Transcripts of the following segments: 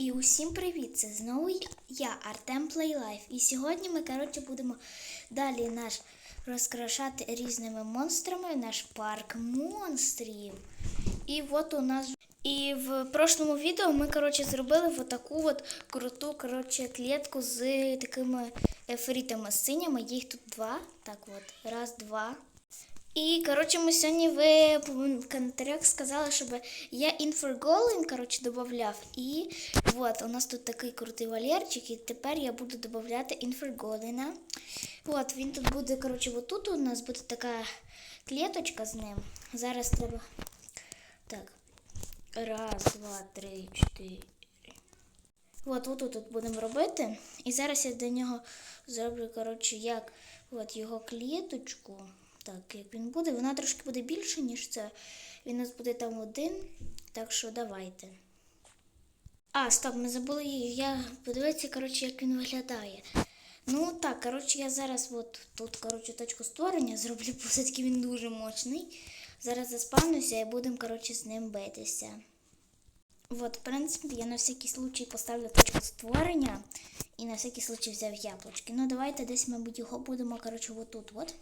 І усім привіт! Це знову я, Артем Плейлайф. І сьогодні ми, коротше, будемо далі наш розкрашати різними монстрами наш парк монстрів. І от у нас. І в прошлому відео ми, коротше, зробили от таку от круту, коротше, клітку з такими ефритами синіми. Їх тут два. Так от, раз, два. І, коротше, ми сьогодні ви в коментарях сказали, щоб я інферголин, коротше, додавав. І от, у нас тут такий крутий вольєрчик, і тепер я буду додавати інферголина. От, він тут буде, коротше, отут у нас буде така клеточка з ним. Зараз треба. Так. Раз, два, три, чотири. От, отут тут будемо робити. І зараз я до нього зроблю, коротше, як от його клеточку. Так, як він буде, вона трошки буде більше, ніж це. Він у нас буде там один. Так що давайте. А, стоп, ми забули її. Я подивіться, коротше, як він виглядає. Ну так, коротше, я зараз от тут, коротше, точку створення зроблю, бо все-таки він дуже мощний. Зараз заспавнюся і будемо, коротше, з ним битися. От, в принципі, я на всякий случай поставлю точку створення і на всякий случай взяв яблучки. Ну, давайте десь, мабуть, його будемо, коротше, отут от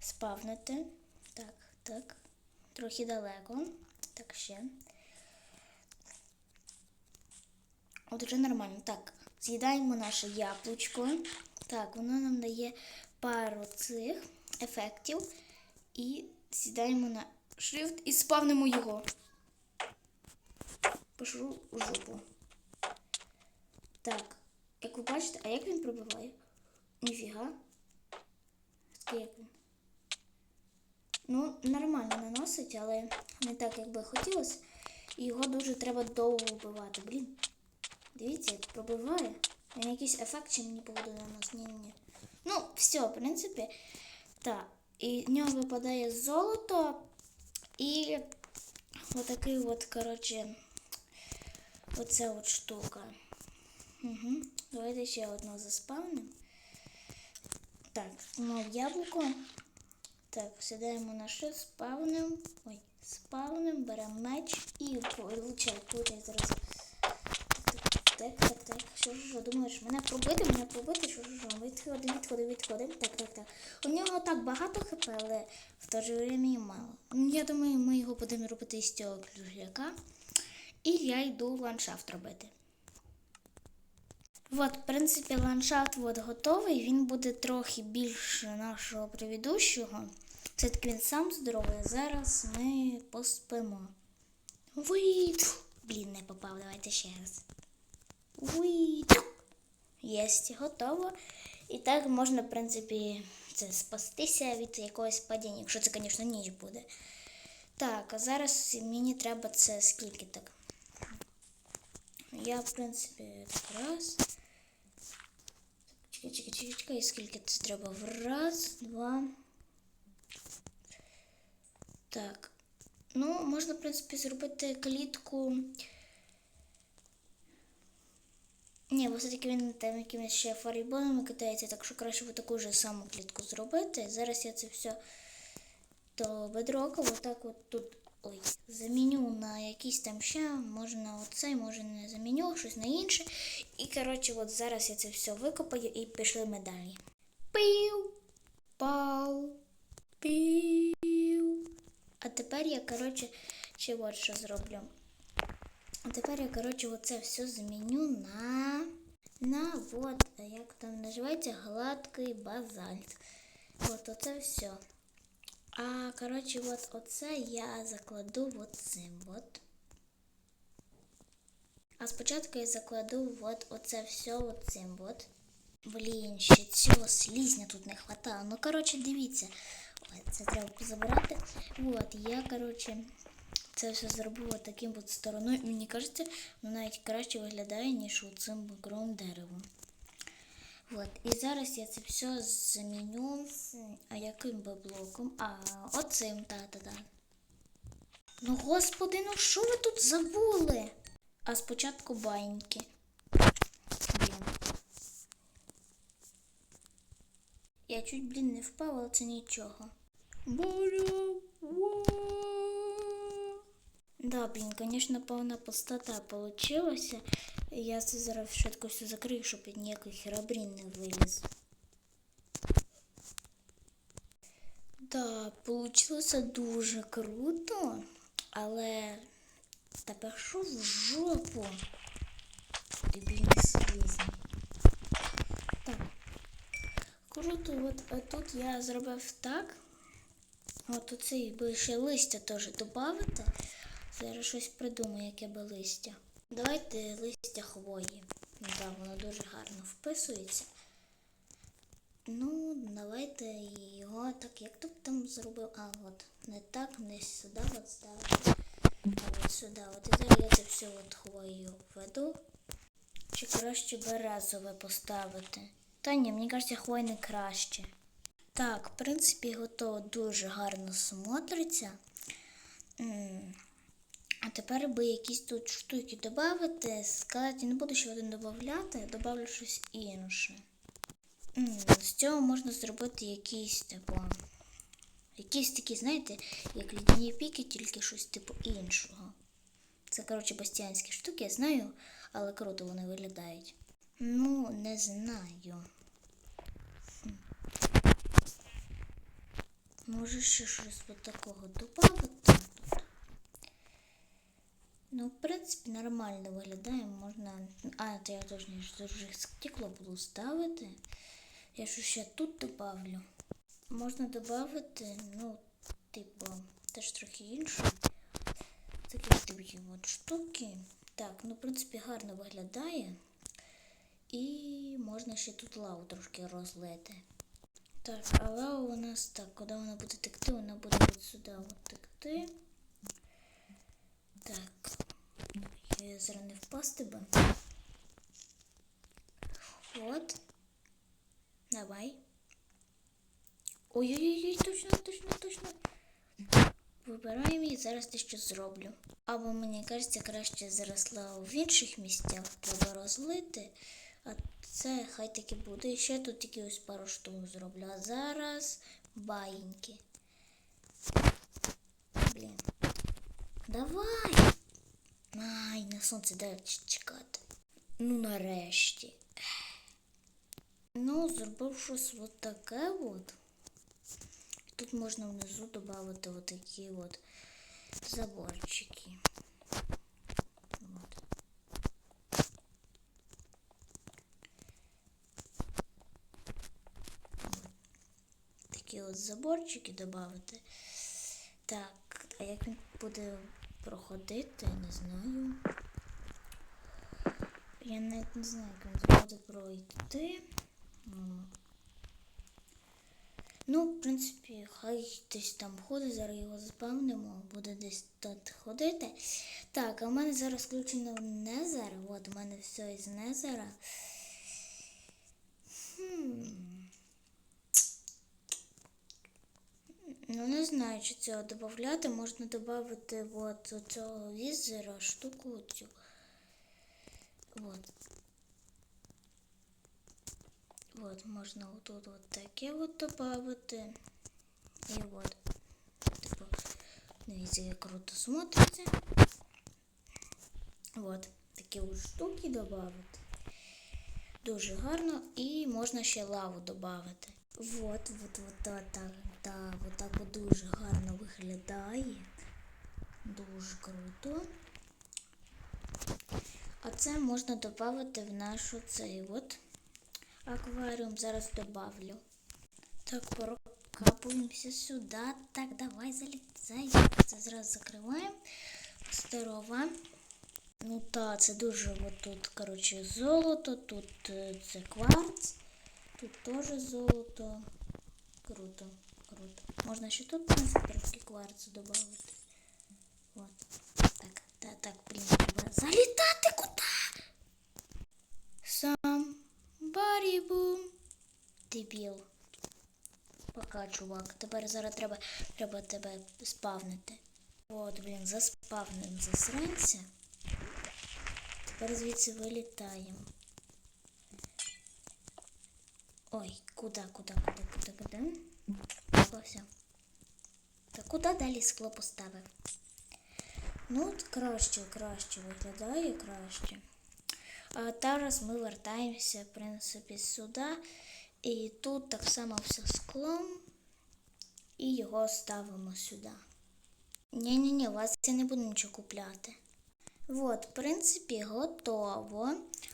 спавнити. Так, так. Трохи далеко. Так, ще. От вже нормально. Так, з'їдаємо наше яблучко. Так, воно нам дає пару цих ефектів. І з'їдаємо на шрифт і спавнимо його. Пишу у жопу. Так, як ви бачите, а як він пробиває? Ніфіга. Як? Ну, нормально наносить, але не так, як би хотілося. І його дуже треба довго вбивати. Блін. Дивіться, як пробиває. Він якийсь ефект чи мені поводу на нас. Ні. Ну, все, в принципі. Так. І в нього випадає золото. І отакий от, коротше, оця от штука. Угу. Давайте ще одного заспавнимо. Так, ну, яблуко. Так, сідаємо на що, спавним. Ой, спавним, беремо меч і влучай, влучай зараз. Так, так, так. Що ж, думаєш? Мене пробити, мене пробити, що ж, що? Відходи, відходи, відходи. Так, так, так. У нього так багато хп, але в то же время і мало. Я думаю, ми його будемо робити із цього клюжляка. І я йду ландшафт робити. От, в принципі, ландшафт от готовий. Він буде трохи більше нашого предыдущого. Все-таки він сам здоровий. Зараз ми поспимо. Вийду. Блін, не попав. Давайте ще раз. Вийду. Єсть, готово. І так можна, в принципі, це спастися від якогось падіння, якщо це, звісно, ніч буде. Так, а зараз мені треба це скільки так. Я, в принципі, раз. Чекай, чекай, чекай, чекай, скільки це треба? Раз, два. Так. Ну, можна, в принципі, зробити клітку. Ні, бо все-таки він там якимись ще фарібонами кидається, так що краще би таку ж саму клітку зробити. Зараз я це все до бедрока, отак от тут ой, заміню на якийсь там ще, може на оцей, може не заміню, щось на інше. І, коротше, от зараз я це все викопаю і пішли ми далі. Пів, пау, пів. А тепер я, коротше, ще от що зроблю. А тепер я, коротше, оце все заміню на. На от, як там називається, гладкий базальт. От оце все. А, коротше, от оце я закладу от цим от. А спочатку я закладу от оце все от цим от. Блін, ще цього слізня тут не хватало. Ну, коротше, дивіться. Це треба позабирати. От, я, коротше, це все зробила таким от стороною. Мені кажеться, воно навіть краще виглядає, ніж у цим багровим деревом. От, і зараз я це все заміню. А яким би блоком? А, оцим, та-та-та. Ну, господи, ну що ви тут забули? А спочатку баньки. Блін. Я чуть, блін, не впав, але це нічого. Бля, Да, блін, звісно, повна пустота получилася. Я це зараз швидко все закрию, щоб ніякий херабрін не виліз. Да, получилося дуже круто, але тепер що в жопу? Дебільний слізний. Так. Круто, от а тут я зробив так. От оцей би ще листя теж додати. Зараз щось придумаю, яке би листя. Давайте листя хвої. Да, воно дуже гарно вписується. Ну, давайте його так, як тут там зробив. А, от, не так, не сюди, от ставити. А от сюди. От і зараз я це все от хвою введу. Чи краще березове поставити? Та ні, мені кажеться, хвойне краще. Так, в принципі, готово дуже гарно смотриться. А тепер би якісь тут штуки додати. Сказати, не буду ще один додати, добавлю щось інше. З цього можна зробити якісь, типу, якісь такі, знаєте, як лідяні піки, тільки щось типу іншого. Це, коротше, бастіанські штуки, я знаю, але круто вони виглядають. Ну, не знаю. Хм. Може ще щось от такого додати. Ну, в принципі, нормально виглядає. Можна. А, то я дуже стекло буду ставити. Я що ще тут добавлю. Можна додати, ну, типу, теж трохи інше. Такі дві от штуки. Так, ну, в принципі, гарно виглядає. І можна ще тут лаву трошки розлити. Так, а лава у нас так, куди вона буде текти, вона буде от сюди от текти. Так. Я зараз не впасти би. От. Давай. Ой-ой-ой, точно, точно, точно. Вибираємо і зараз те, що зроблю. Або мені кажеться, краще заросла в інших місцях, треба розлити. А це хай таки буде. І ще тут тільки ось пару штук зроблю. А зараз баїньки. Блін. Давай! Ай, на сонце дай чекати. Ну нарешті. Ну, зробив щось от таке от. Тут можна внизу додати от такі от заборчики. От. Такі от заборчики додати. Так, а як він буде проходити, не знаю. Я навіть не знаю, як він буде пройти. Ну, в принципі, хай десь там ходить, зараз його заспавнимо, буде десь тут ходити. Так, а в мене зараз включено Незер. От у мене все із Незера. Хм. Ну, не знаю, чи цього додати. Можна додати от цього візера штуку цю. Вот. Вот, можна отут от таке от добавити. І от. Типу, дивіться, як круто смотриться. Вот, такі от штуки додати. Дуже гарно. І можна ще лаву додати. Вот, вот, вот так, так, да, вот так от дуже гарно виглядає. Дуже круто. А це можна додати в нашу цей от акваріум. Зараз добавлю. Так, прокапуємося сюди. Так, давай залітай. Це зразу закриваємо. Старова. Ну так, це дуже от тут, коротше, золото, тут е, це кварц, тут теж золото. Круто, круто. Можна ще тут трошки кварцу додати. От. Так, так, так, блін, треба залітати куди? Сам барібум. Дебіл. Пока, чувак. Тепер зараз треба, треба тебе спавнити. От, блін, заспавним засранця. Тепер звідси вилітаємо. Ой, куда, куда, куда, куда, куда? Все. Так куди далі скло поставив? Ну, краще, краще виглядає краще. А зараз ми вертаємося, в принципі, сюди. І тут так само все склом. І його ставимо сюди. Ні-ні-ні, у вас я не буду нічого купляти. От, в принципі, готово.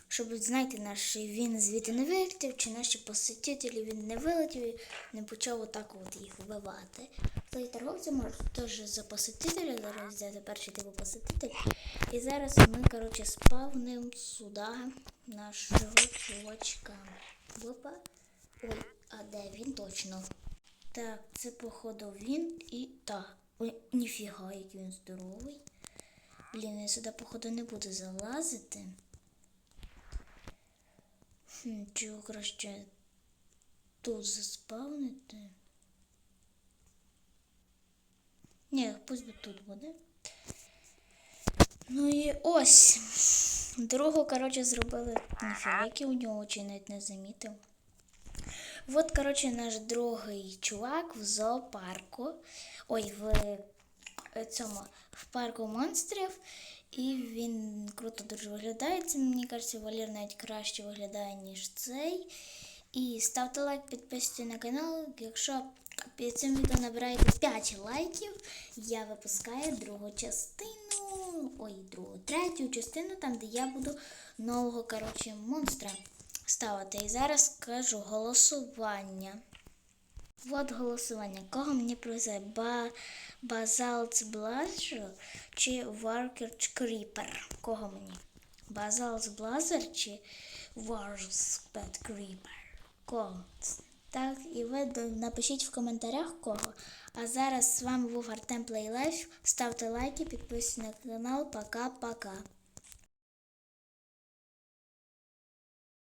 Щоб, знаєте, наш він звідти не вилетів, чи наші посетителі він не вилетів і не почав отак от їх вбивати. Той торговця може теж за посетителя, зараз взяти перший типу посетитель. І зараз ми, коротше, спавним сюди нашого чувачка. Опа. Ой, а де він точно? Так, це походу він і так. Ой, ніфіга, який він здоровий. Блін, я сюди, походу, не буду залазити. Хм, чого краще тут заспавнити? Ні, пусть би тут буде. Ну і ось. Другу, коротше, зробили ніфіга, у нього очі навіть не замітив. Вот, коротше, наш другий чувак в зоопарку. Ой, в цьому в парку монстрів. І він круто дуже виглядає. Це, мені кажеться, Валір навіть краще виглядає, ніж цей. І ставте лайк, підписуйтесь на канал. Якщо під цим відео набираєте 5 лайків, я випускаю другу частину. Ой, другу, третю частину, там, де я буду нового коротше, монстра ставити. І зараз скажу голосування. От голосування. Кого мені привезе? Ба... Базалц Блазер чи Варкер Кріпер? Кого мені? Базалц Блазер чи Пет Кріпер? Кого? Так, і ви напишіть в коментарях кого. А зараз з вами був Артем Плейлайф. Ставте лайки, підписуйтесь на канал. Пока-пока.